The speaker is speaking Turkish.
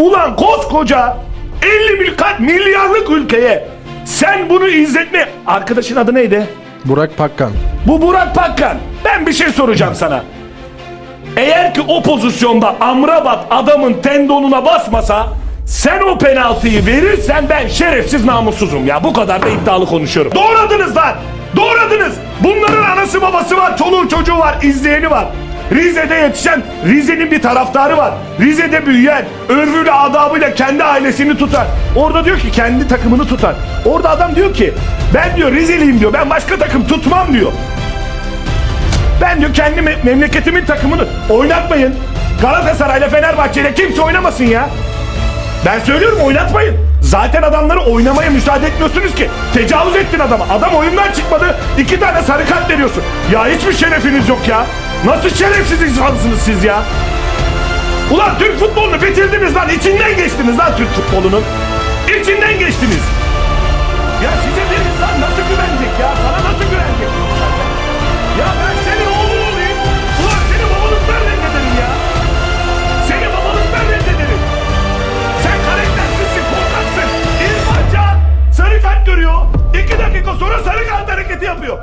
Ulan koskoca 50 mil kaç milyarlık ülkeye sen bunu izletme. Arkadaşın adı neydi? Burak Pakkan. Bu Burak Pakkan. Ben bir şey soracağım sana. Eğer ki o pozisyonda Amrabat adamın tendonuna basmasa sen o penaltıyı verirsen ben şerefsiz namussuzum ya. Bu kadar da iddialı konuşuyorum. Doğradınız lan. Doğradınız. Bunların anası babası var, çoluğu çocuğu var, izleyeni var. Rize'de yetişen, Rize'nin bir taraftarı var. Rize'de büyüyen, örfüyle adabıyla kendi ailesini tutar. Orada diyor ki kendi takımını tutar. Orada adam diyor ki ben diyor Rizeliyim diyor. Ben başka takım tutmam diyor. Ben diyor kendi me- memleketimin takımını oynatmayın. Galatasaray'la Fenerbahçe'yle kimse oynamasın ya. Ben söylüyorum oynatmayın. Zaten adamları oynamaya müsaade etmiyorsunuz ki. Tecavüz ettin adama. Adam oyundan çıkmadı. iki tane sarı kart veriyorsun. Ya hiçbir şerefiniz yok ya. Nasıl şerefsiz insansınız siz ya? Ulan Türk futbolunu bitirdiniz lan. İçinden geçtiniz lan Türk futbolunun. İçinden geçtiniz. Ya size bir insan nasıl güvenecek ya? Sana nasıl güvenecek? Ya ben senin oğlun olayım. Ulan seni babalıktan reddederim ya. Seni babalıktan reddederim. Sen karaktersizsin, korkaksın. İrfan Can sarı kart görüyor. İki dakika sonra sarı kart hareketi yapıyor.